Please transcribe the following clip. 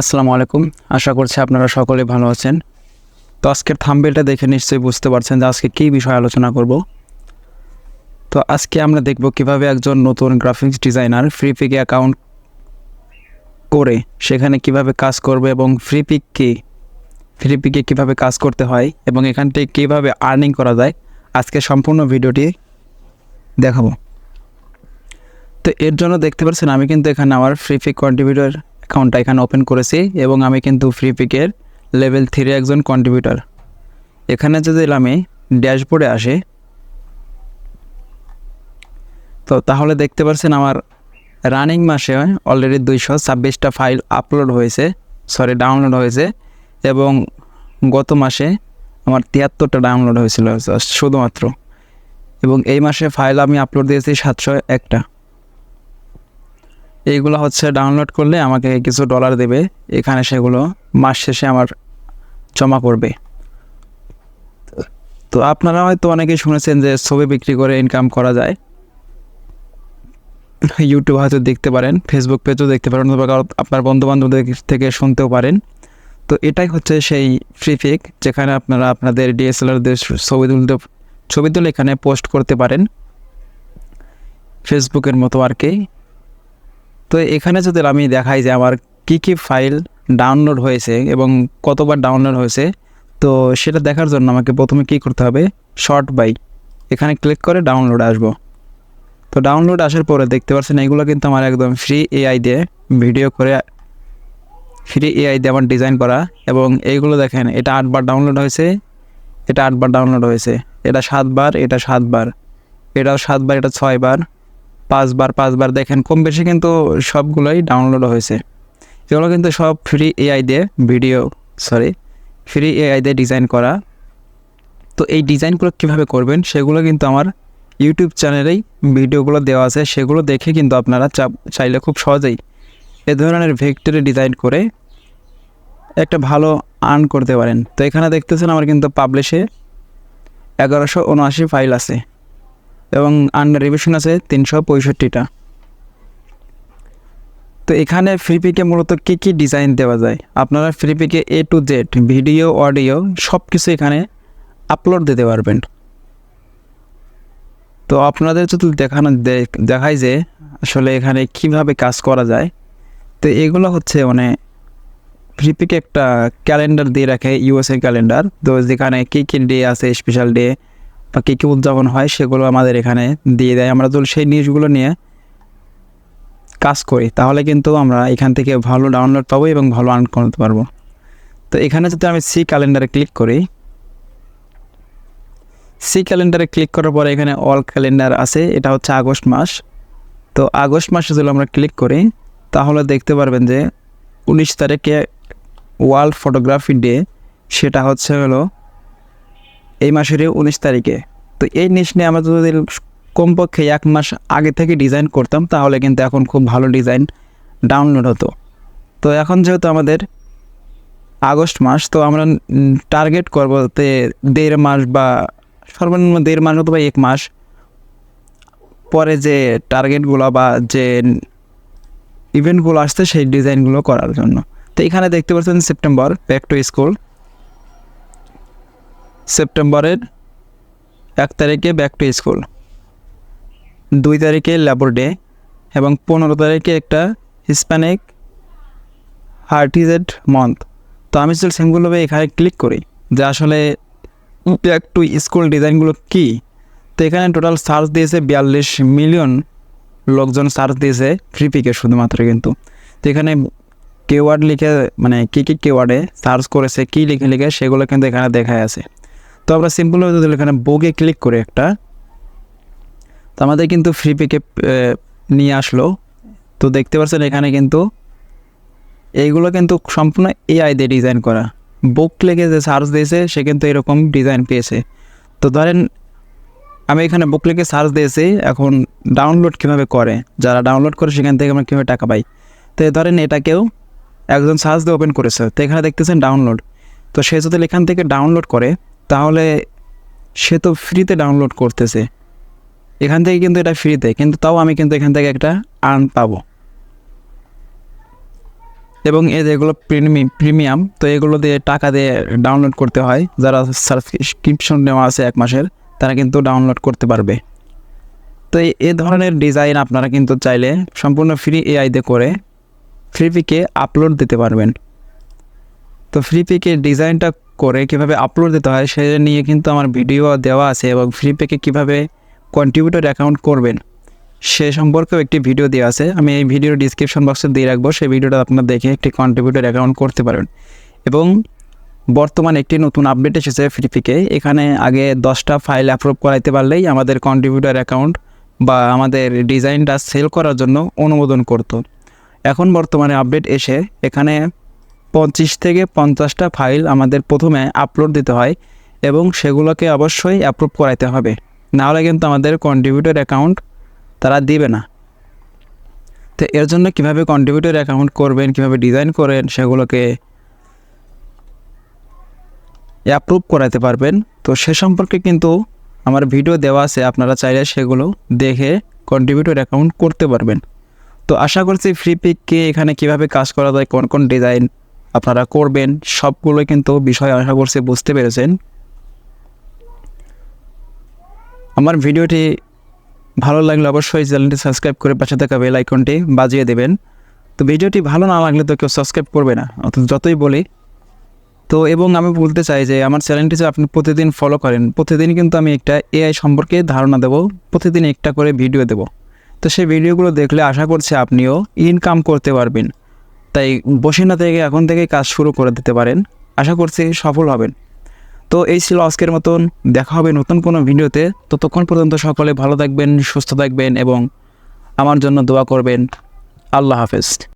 আসসালামু আলাইকুম। আশা করছি আপনারা সকলে ভালো আছেন। তো আজকের থাম্বেলটা দেখে নিশ্চয়ই বুঝতে পারছেন যে আজকে কী বিষয়ে আলোচনা করব। তো আজকে আমরা দেখব কীভাবে একজন নতুন গ্রাফিক্স ডিজাইনার ফ্রি পিকে অ্যাকাউন্ট করে সেখানে কীভাবে কাজ করবে এবং ফ্রি পিক কি ফ্রি পিকে কীভাবে কাজ করতে হয় এবং এখান থেকে কীভাবে আর্নিং করা যায়, আজকে সম্পূর্ণ ভিডিওটি দেখাবো। তো এর জন্য দেখতে পাচ্ছেন আমি কিন্তু এখানে আমার ফ্রি পিক কন্ট্রিবিউটর অ্যাকাউন্টটা এখানে ওপেন করেছি এবং আমি কিন্তু ফ্রি পিকের লেভেল থ্রি একজন কন্ট্রিবিউটার এখানে যদি আমি ড্যাশবোর্ডে আসি, তো তাহলে দেখতে পাচ্ছেন আমার রানিং মাসে অলরেডি দুইশো ছাব্বিশটা ফাইল আপলোড হয়েছে সরি ডাউনলোড হয়েছে এবং গত মাসে আমার তিয়াত্তরটা ডাউনলোড হয়েছিল, শুধুমাত্র। এবং এই মাসে ফাইল আমি আপলোড দিয়েছি সাতশো একটা। এইগুলো হচ্ছে ডাউনলোড করলে আমাকে কিছু ডলার দেবে। এখানে সেগুলো মাস শেষে আমার জমা করবে তো আপনারা হয়তো অনেকেই শুনেছেন যে ছবি বিক্রি করে ইনকাম করা যায়। ইউটিউব হয়তো দেখতে পারেন ফেসবুক পেজও দেখতে পারেন, অথবা আপনার বন্ধুবান্ধবদের থেকে শুনতেও পারেন। তো এটাই হচ্ছে সেই ফ্রি যেখানে আপনারা আপনাদের ডিএসএলআর দিয়ে ছবি তুলতে, ছবি তুলে এখানে পোস্ট করতে পারেন। ফেসবুকের মতো আর কি। তো এখানে যদি আমি দেখাই যে আমার কি কি ফাইল ডাউনলোড হয়েছে এবং কতবার ডাউনলোড হয়েছে, তো সেটা দেখার জন্য আমাকে প্রথমে কি করতে হবে, শর্ট বাই, এখানে ক্লিক করে ডাউনলোড আসব। তো ডাউনলোড আসার পরে দেখতে পাচ্ছেন এগুলো কিন্তু আমার একদম ফ্রি এআই দিয়ে ভিডিও করে ফ্রি এআই দিয়ে আমার ডিজাইন করা এবং এইগুলো দেখেন, এটা আটবার ডাউনলোড হয়েছে, এটা আটবার ডাউনলোড হয়েছে, এটা সাতবার এটা সাতবার এটাও সাতবার, এটা ছয়বার পাঁচবার পাঁচবার দেখেন, কম বেশি কিন্তু সবগুলোই ডাউনলোড হয়েছে। এগুলো কিন্তু সব ফ্রি এআই দিয়ে ভিডিও সরি ফ্রি এআই দিয়ে ডিজাইন করা। তো এই ডিজাইনগুলো কীভাবে করবেন, সেগুলো কিন্তু আমার ইউটিউব চ্যানেলেই ভিডিওগুলো দেওয়া আছে। সেগুলো দেখে কিন্তু আপনারা চাইলে খুব সহজেই এ ধরনের ভেক্টরে ডিজাইন করে একটা ভালো আর্ন করতে পারেন। তো এখানে দেখতেছেন আমার কিন্তু পাবলিশে এগারোশো উনআশি ফাইল আছে। এবং আন্ডার রিভিশন আছে তিনশো পঁয়ষট্টিটা। তো এখানে ফ্রি পিকে মূলত কী কী ডিজাইন দেওয়া যায়? আপনারা ফ্রি পিকে A to Z video audio সব কিছু এখানে আপলোড দিতে পারবেন। তো আপনাদের যদি দেখানো দেখায় যে আসলে এখানে কীভাবে কাজ করা যায়, তো এগুলো হচ্ছে মানে ফ্রিপিকে একটা ক্যালেন্ডার দিয়ে রাখে ইউএসএ ক্যালেন্ডার তো যেখানে কী কী ডে আছে স্পেশাল ডে বা কী কী উদযাপন হয় সেগুলো আমাদের এখানে দিয়ে দেয়। আমরা তো সেই নিউজগুলো নিয়ে কাজ করি। তাহলে কিন্তু আমরা এখান থেকে ভালো ডাউনলোড পাবো এবং ভালো আর্ন করতে পারব। তো এখানে যদি আমি সি ক্যালেন্ডারে ক্লিক করি সি ক্যালেন্ডারে ক্লিক করার পরে এখানে অল ক্যালেন্ডার আছে, এটা হচ্ছে আগস্ট মাস। তো আগস্ট মাসে যদি আমরা ক্লিক করি, তাহলে দেখতে পারবেন যে উনিশ তারিখে ওয়ার্ল্ড ফটোগ্রাফি ডে সেটা হচ্ছে হলো এই মাসেরই উনিশ তারিখে। তো এই নিশ নিয়ে আমরা যদি কমপক্ষে এক মাস আগে থেকে ডিজাইন করতাম, তাহলে কিন্তু এখন খুব ভালো ডিজাইন ডাউনলোড হতো। তো এখন যেহেতু আমাদের আগস্ট মাস, তো আমরা টার্গেট করব তে দেড় মাস বা সর্বনিম্ন দেড় মাস অথবা এক মাস পরে যে টার্গেটগুলো বা যে ইভেন্টগুলো আসছে, সেই ডিজাইনগুলো করার জন্য। তো এখানে দেখতে পাচ্ছেন সেপ্টেম্বর ব্যাক টু স্কুল সেপ্টেম্বরের এক তারিখে ব্যাক টু স্কুল দুই তারিখে লেবর ডে এবং পনেরো তারিখে একটা হিসপ্যানিক হার্টিজেড মান্থ তো আমি যদি সেগুলোভাবে এখানে ক্লিক করি যে আসলে ব্যাক টু স্কুল ডিজাইনগুলো কী? তো এখানে টোটাল সার্চ দিয়েছে বিয়াল্লিশ মিলিয়ন লোকজন সার্চ দিয়েছে ফ্রি পিকে শুধুমাত্র কিন্তু। তো এখানে কেওয়ার্ড লিখে মানে কী কী কেওয়ার্ডে সার্চ করেছে, কী লিখে লিখে সেগুলো কিন্তু এখানে দেখায় আছে। তো আমরা সিম্পলভাবে যদি এখানে বুকে ক্লিক করে একটা। তো আমাদের কিন্তু ফ্রি পিকে নিয়ে আসলো। তো দেখতে পাচ্ছেন এখানে কিন্তু এইগুলো কিন্তু সম্পূর্ণ এআই দিয়ে ডিজাইন করা। বুক লিখে যে সার্চ দিয়েছে, সে কিন্তু এরকম ডিজাইন পেয়েছে। তো ধরেন আমি এখানে বুক লিখে সার্চ দিয়েছি, এখন ডাউনলোড কীভাবে করে? যারা ডাউনলোড করে, সেখান থেকে আমরা কীভাবে টাকা পাই? তো ধরেন এটাকেও একজন সার্চ দিয়ে ওপেন করেছে। তো এখানে দেখতেছেন ডাউনলোড তো সে যদি এখান থেকে ডাউনলোড করে তাহলে সে তো ফ্রিতে ডাউনলোড করতেছে। এখান থেকে কিন্তু এটা ফ্রিতে কিন্তু তাও আমি কিন্তু এখান থেকে একটা আর্ন পাবো। এবং এই যেগুলো প্রিমিয়াম প্রিমিয়াম তো এগুলো দিয়ে টাকা দিয়ে ডাউনলোড করতে হয়। যারা সাবস্ক্রিপশন নেওয়া আছে এক মাসের, তারা কিন্তু ডাউনলোড করতে পারবে। তো এই ধরনের ডিজাইন আপনারা কিন্তু চাইলে সম্পূর্ণ ফ্রি এআই দিয়ে করে ফ্রি পিকে আপলোড দিতে পারবেন। তো ফ্রি পিকে ডিজাইনটা করে কীভাবে আপলোড দিতে হয় সে নিয়ে কিন্তু আমার ভিডিও দেওয়া আছে এবং ফ্রি পেকে কীভাবে কন্ট্রিবিউটর অ্যাকাউন্ট করবেন, সে সম্পর্কেও একটি ভিডিও দেওয়া আছে। আমি এই ভিডিওর ডিসক্রিপশন বক্সে দিয়ে রাখব, সেই ভিডিওটা আপনারা দেখে একটি কন্ট্রিবিউটর অ্যাকাউন্ট করতে পারবেন এবং বর্তমানে একটি নতুন আপডেট এসেছে ফ্রিপিকে এখানে আগে দশটা ফাইল অ্যাপ্রুভ করাইতে পারলেই আমাদের কন্ট্রিবিউটর অ্যাকাউন্ট বা আমাদের ডিজাইনটা সেল করার জন্য অনুমোদন করত। এখন বর্তমানে আপডেট এসে এখানে পঁচিশ থেকে পঞ্চাশটা ফাইল আমাদের প্রথমে আপলোড দিতে হয় এবং সেগুলোকে অবশ্যই অ্যাপ্রুভ করাইতে হবে। নাহলে কিন্তু আমাদের কন্ট্রিবিউটর অ্যাকাউন্ট তারা দিবে না। তো এর জন্য কীভাবে কন্ট্রিবিউটর অ্যাকাউন্ট করবেন, কীভাবে ডিজাইন করেন, সেগুলোকে অ্যাপ্রুভ করাতে পারবেন। তো সে সম্পর্কে কিন্তু আমার ভিডিও দেওয়া আছে, আপনারা চাইলে সেগুলো দেখে কন্ট্রিবিউটর অ্যাকাউন্ট করতে পারবেন। তো আশা করছি ফ্রি পিককে এখানে কীভাবে কাজ করা যায়, কোন কোন ডিজাইন আপনারা করবেন, সবগুলো কিন্তু বিষয় আশা করছি বুঝতে পেরেছেন। আমার ভিডিওটি ভালো লাগলে অবশ্যই চ্যানেলটি সাবস্ক্রাইব করে পাশে থাকা বেল আইকনটি বাজিয়ে দেবেন। তো ভিডিওটি ভালো না লাগলে তো কেউ সাবস্ক্রাইব করবে না অথচ যতই বলি। তো এবং আমি বলতে চাই যে আমার চ্যানেলটি যে আপনি প্রতিদিন ফলো করেন, প্রতিদিন কিন্তু আমি একটা এআই সম্পর্কে ধারণা দেবো, প্রতিদিন একটা করে ভিডিও দেব। তো সেই ভিডিওগুলো দেখলে আশা করছি আপনিও ইনকাম করতে পারবেন। তাই বসে না থেকে এখন থেকে কাজ শুরু করে দিতে পারেন। আশা করছি সফল হবেন। তো এই ছিল আজকের মতন। দেখা হবে নতুন কোনো ভিডিওতে। ততক্ষণ পর্যন্ত সকলে ভালো থাকবেন, সুস্থ থাকবেন এবং আমার জন্য দোয়া করবেন। আল্লাহ হাফেজ।